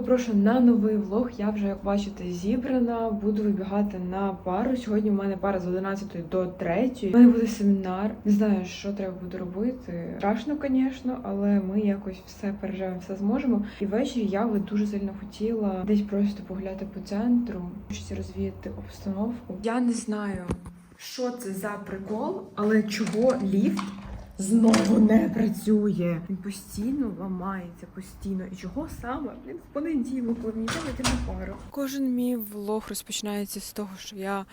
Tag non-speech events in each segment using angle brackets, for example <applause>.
прошу на новий влог. Я вже, як бачите, зібрана. Буду вибігати на пару. Сьогодні у мене пара з 11 до 3. У мене буде семінар. Не знаю, що треба буде робити. Страшно, звісно, але ми якось все переживемо, все зможемо. І ввечері я би дуже сильно хотіла десь просто погуляти по центру, щось розвіяти обстановку. Я не знаю, що це за прикол, але чого ліфт знову не працює. Він постійно ламається, постійно. І чого саме? Блін, в понеділок, треба на пару. Кожен мій влог розпочинається з того, що я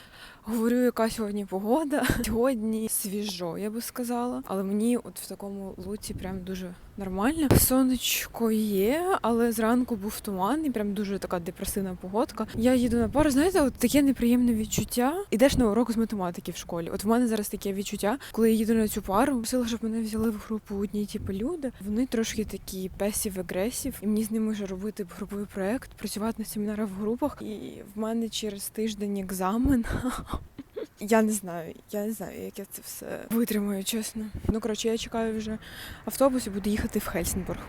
говорю, яка сьогодні погода. <laughs> Сьогодні свіжо, я би сказала. Але мені от в такому луці прям дуже нормально. Сонечко є, але зранку був туман і прям дуже така депресивна погодка. Я їду на пару. Знаєте, от таке неприємне відчуття. Ідеш на урок з математики в школі. От в мене зараз таке відчуття, коли я їду на цю пару, просила, щоб мене взяли в групу одні типу люди. Вони трошки такі песів агресів, і мені з ними вже робити груповий проект, працювати на семінарах в групах. І в мене через тиждень екзамен. <laughs> Я не знаю, я не знаю, як я це все витримаю, чесно. Ну коротше, я чекаю вже автобус і буду їхати в Хельсінбург.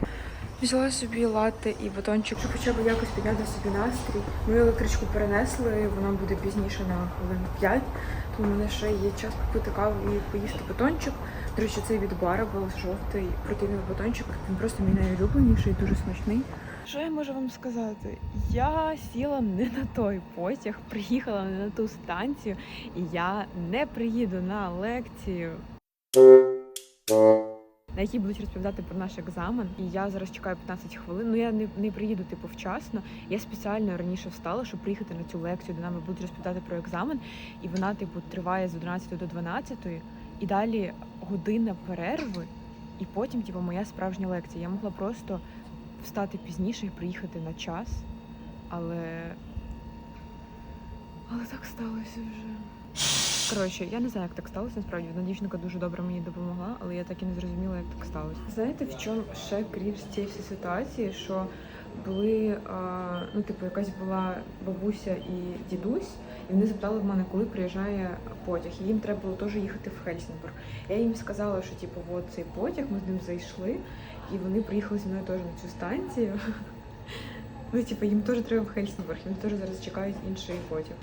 Взяла собі латте і батончик, щоб хоча б якось підняти собі настрій. Мою електричку перенесли, вона буде пізніше на хвилин 5, тому в мене ще є час попити каву і поїсти батончик. До речі, цей від бара був жовтий протеїновий батончик. Він просто мій найулюбленіший, дуже смачний. Що я можу вам сказати? Я сіла не на той потяг, приїхала не на ту станцію, і я не приїду на лекцію. На якій будуть розповідати про наш екзамен, і я зараз чекаю 15 хвилин. Ну я не, не приїду типу вчасно. Я спеціально раніше встала, щоб приїхати на цю лекцію, де нам будуть розповідати про екзамен. І вона, типу, триває з 11 до 12, і далі година перерви, і потім, типу, моя справжня лекція. Я могла просто встати пізніше і приїхати на час, але. Але так сталося вже. Коротше, я не знаю, як так сталося. Насправді одна дівчинка дуже добре мені допомогла, але я так і не зрозуміла, як так сталося. Знаєте, в чому ще крінж цієї всієї ситуації, що були, а, ну, типу, якась була бабуся і дідусь, і вони запитали в мене, коли приїжджає потяг. І їм треба було теж їхати в Хельсінбург. Я їм сказала, що типу, от цей потяг, ми з ним зайшли, і вони приїхали зі мною теж на цю станцію. <laughs> Ну, типу, їм теж треба в Хельсінбург, їм теж зараз чекають інший потяг.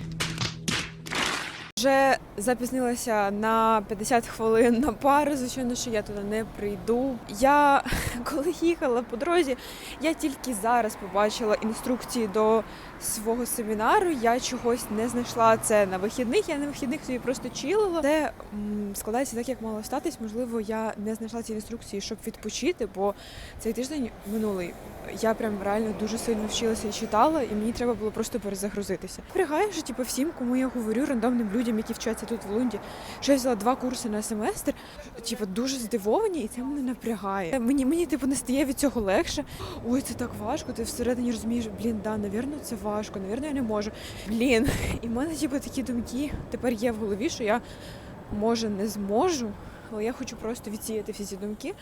Вже запізнилася на 50 хвилин на пару. Звичайно, що я туди не прийду. Я <laughs> коли їхала по дорозі, я тільки зараз побачила інструкції до свого семінару. Я чогось не знайшла це на вихідних. Я на вихідних собі просто чилила. Це складається так, як мало статись. Можливо, я не знайшла ці інструкції, щоб відпочити, бо цей тиждень минулий. Я прям реально дуже сильно вчилася і читала, і мені треба було просто перезагрузитися. Пригаю, що типу, всім, кому я говорю, рандомним людям, які вчаться тут в Лунді, що я взяла два курси на семестр, типу, дуже здивовані, і це мене напрягає. Мені мені типу не стає від цього легше. Ой, це так важко. Ти всередині розумієш, блін, да, навірно, це важко, навірно, я не можу. Блін, і в мене типу такі думки тепер є в голові, що я може не зможу. Але я хочу просто відсіяти всі ці думки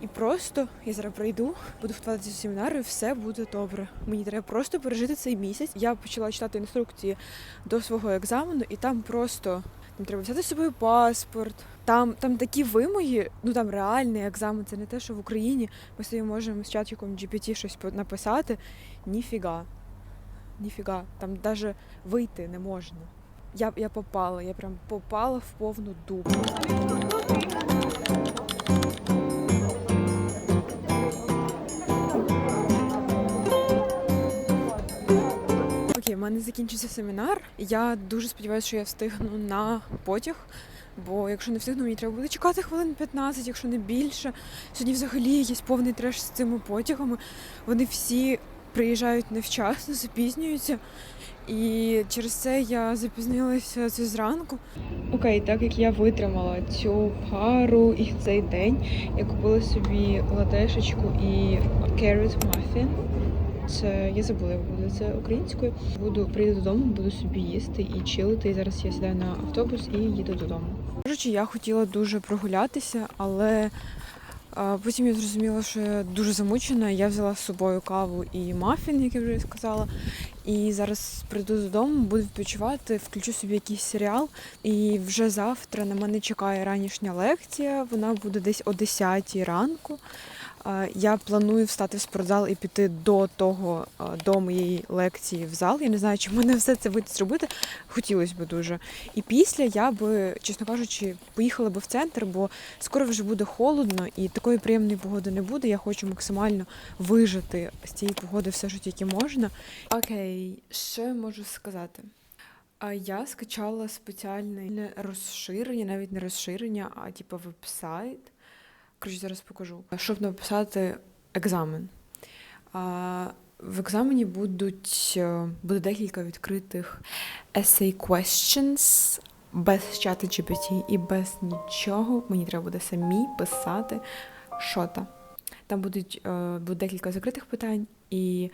і просто я зараз пройду, буду готувати цю семінару, і все буде добре. Мені треба просто пережити цей місяць. Я почала читати інструкції до свого екзамену, і там просто там треба взяти з собою паспорт. Там, там такі вимоги, ну там реальний екзамен. Це не те, що в Україні ми собі можемо з чатчиком GPT щось написати. Ніфіга. Ніфіга. Там навіть вийти не можна. Я, я попала, я прям попала в повну дупу. Мене закінчився семінар. Я дуже сподіваюся, що я встигну на потяг. Бо якщо не встигну, мені треба буде чекати хвилин 15, якщо не більше. Сьогодні взагалі є повний треш з цими потягами. Вони всі приїжджають невчасно, запізнюються. І через це я запізнилася це зранку. Окей, так як я витримала цю пару і цей день, я купила собі латешечку і carrot muffin. Це я забула, як буде це українською. Буду прийду додому, буду собі їсти і чилити. І зараз я сідаю на автобус і їду додому. Кажучи, я хотіла дуже прогулятися, але потім я зрозуміла, що я дуже замучена. Я взяла з собою каву і мафін, як я вже сказала. І зараз прийду додому, буду відпочивати, включу собі якийсь серіал. І вже завтра на мене чекає ранішня лекція. Вона буде десь о 10 ранку. Я планую встати в спортзал і піти до того, до моєї лекції в зал. Я не знаю, чи мене все це вийде зробити. Хотілося б дуже. І після я би, чесно кажучи, поїхала би в центр, бо скоро вже буде холодно і такої приємної погоди не буде. Я хочу максимально вижити з цієї погоди все, що тільки можна. Окей, що я можу сказати? Я скачала спеціальне не розширення, навіть не розширення, а типу веб-сайт. Коротше, зараз покажу. Щоб написати екзамен. В екзамені будуть е, буде декілька відкритих essay questions без чату GPT і без нічого. Мені треба буде самі писати що-то. Там будуть е, буде декілька закритих питань і,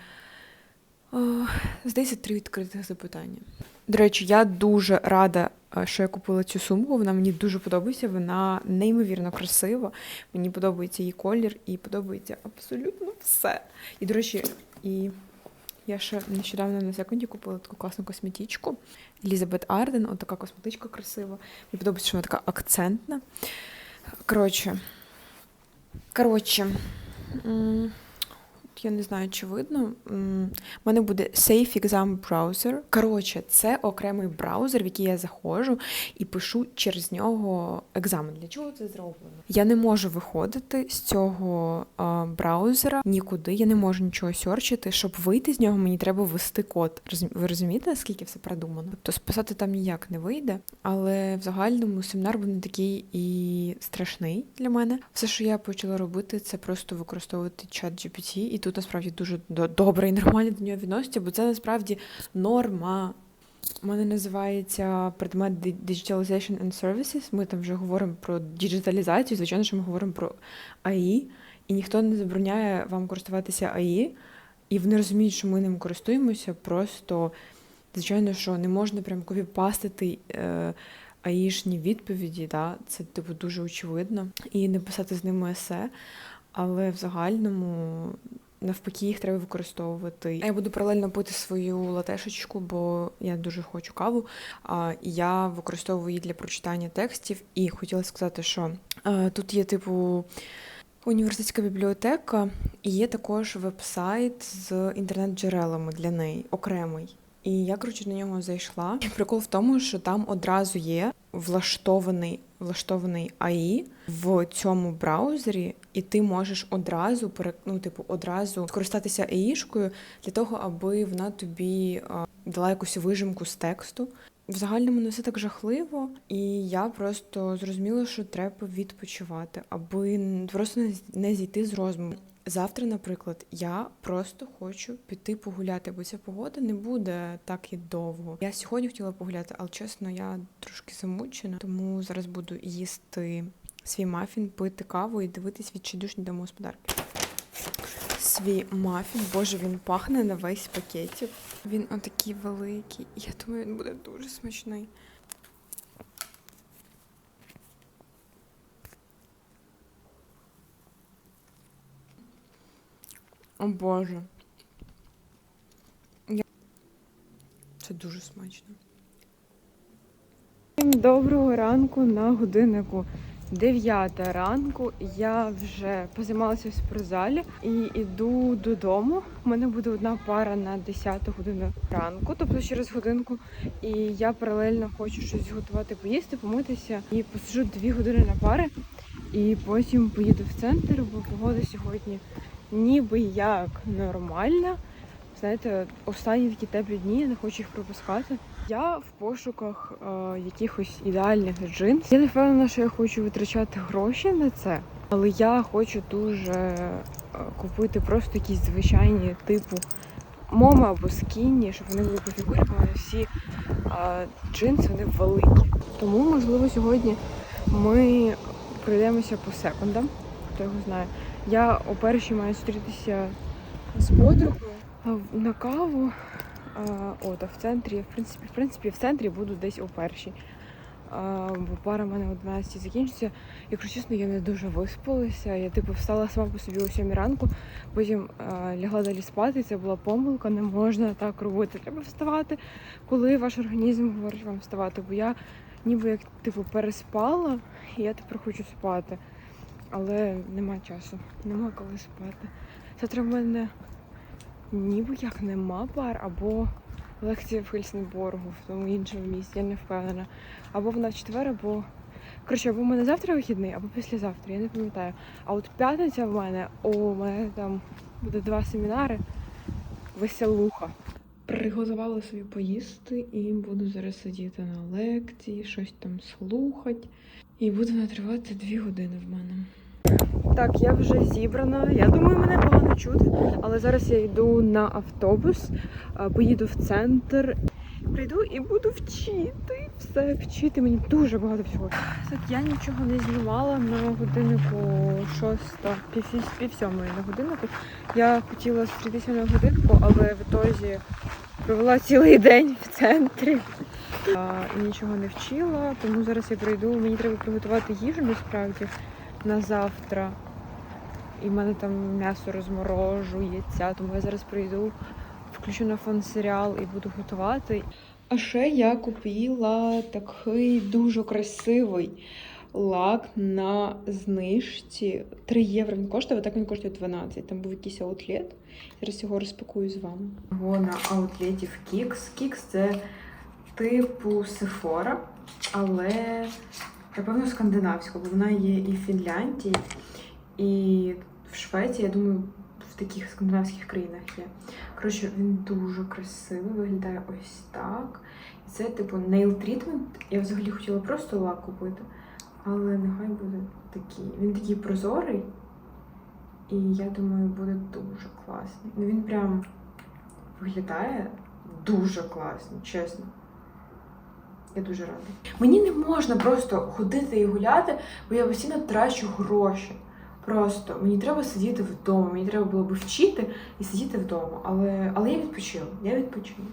е, здається, три відкритих запитання. До речі, я дуже рада, е, що я купила цю сумку. Вона мені дуже подобається. Вона неймовірно красива. Мені подобається її колір і подобається абсолютно все. І, до речі, і я ще нещодавно на секунді купила таку класну косметичку. Елізабет Арден, от така косметичка красива. Мені подобається, що вона така акцентна. Коротше. Коротше. Я не знаю, чи видно. У мене буде Safe Exam Browser. Коротше, це окремий браузер, в який я заходжу і пишу через нього екзамен. Для чого це зроблено? Я не можу виходити з цього браузера нікуди. Я не можу нічого сьорчити. Щоб вийти з нього, мені треба ввести код. Ви розумієте, наскільки все продумано? Тобто списати там ніяк не вийде, але в загальному семінар був не такий і страшний для мене. Все, що я почала робити, це просто використовувати чат GPT, і тут насправді дуже добре і нормально до нього відносяться, бо це насправді норма. У мене називається предмет Digitalization and Services. Ми там вже говоримо про діджиталізацію. Звичайно, що ми говоримо про АІ, і ніхто не забороняє вам користуватися АІ, і вони розуміють, що ми ним користуємося. Просто, звичайно, що не можна прям копіпастити е, аїшні відповіді. Да? Це типу дуже очевидно. І не писати з ними есе. Але в загальному навпаки їх треба використовувати. Я буду паралельно пити свою латешечку, бо я дуже хочу каву. Я використовую її для прочитання текстів. І хотіла сказати, що тут є типу. Університетська бібліотека і є також веб-сайт з інтернет-джерелами для неї окремий. І я коротше на нього зайшла. Прикол в тому, що там одразу є влаштований влаштований АІ в цьому браузері, і ти можеш одразу ну, типу, одразу скористатися АІшкою для того, аби вона тобі дала якусь вижимку з тексту. В загальному не все так жахливо, і я просто зрозуміла, що треба відпочивати, аби просто не зійти з розуму. Завтра, наприклад, я просто хочу піти погуляти, бо ця погода не буде так і довго. Я сьогодні хотіла погуляти, але чесно, я трошки замучена, тому зараз буду їсти свій мафін, пити каву і дивитись відчайдушні домогосподарки. Свій мафін, боже, він пахне на весь пакетик. Він отакий великий. Я думаю, він буде дуже смачний. О Боже. Я... Це дуже смачно. Всім доброго ранку на годиннику 9 ранку. Я вже позаймалася в спортзалі і йду додому. У мене буде одна пара на 10 годину ранку, тобто через годинку. І я паралельно хочу щось готувати, поїсти, помитися і посиджу 2 години на пари. І потім поїду в центр, бо погода сьогодні ніби як нормальна. Знаєте, останні такі теплі дні, я не хочу їх пропускати. Я в пошуках е, якихось ідеальних джинс. Я не впевнена, що я хочу витрачати гроші на це, але я хочу дуже е, купити просто якісь звичайні типу моми або скінні, щоб вони були по фігурі, бо всі е, джинси вони великі. Тому, можливо, сьогодні ми пройдемося по секундам, хто його знає. Я о першій маю зустрітися з подругою на каву. От, а в центрі, в принципі, в принципі, в центрі буду десь о першій. Бо пара в мене о 12 закінчиться. Якщо чесно, я не дуже виспалася. Я типу встала сама по собі о 7 ранку, потім а, лягла далі спати. Це була помилка, не можна так робити. Треба вставати, коли ваш організм говорить вам вставати. Бо я ніби як типу переспала, і я тепер хочу спати. Але нема часу, нема коли спати. Завтра в мене ніби як нема пар, або лекція в Хельсінборгу, в тому іншому місці, я не впевнена. Або вона в четвер, або. Коротше, або в мене завтра вихідний, або післязавтра, я не пам'ятаю. А от п'ятниця в мене, о, у мене там буде два семінари. Веселуха. Приготувала собі поїсти і буду зараз сидіти на лекції, щось там слухати. І буде натривати дві години в мене. Так, я вже зібрана. Я думаю, мене погано чути, але зараз я йду на автобус, поїду в центр. Прийду і буду вчити. Все вчити мені дуже багато всього. Так, я нічого не знімала на годиннику шоста, пів сьомої на годиннику. Я хотіла зустрітися на годинку, але в ітозі провела цілий день в центрі. І нічого не вчила, тому зараз я прийду. Мені треба приготувати їжу насправді на завтра. І в мене там м'ясо розморожу, яйця, тому я зараз прийду, включу на фон серіал і буду готувати. А ще я купила такий дуже красивий лак на знижці. 3 євро він коштує, а так він коштує 12. Там був якийсь аутлет. Зараз його розпакую з вами. Його на Kix. Kix це типу Sephora, але напевно скандинавська, бо вона є і в Фінляндії, і в Швеції, я думаю, в таких скандинавських країнах є. Коротше, він дуже красивий, виглядає ось так. І це типу nail treatment. Я взагалі хотіла просто лак купити, але нехай буде такий. Він такий прозорий. І я думаю, буде дуже класний. Ну він прям виглядає дуже класно, чесно. Я дуже рада. Мені не можна просто ходити і гуляти, бо я постійно трачу гроші. Просто мені треба сидіти вдома. Мені треба було би вчити і сидіти вдома. Але, але я відпочила. Я відпочила.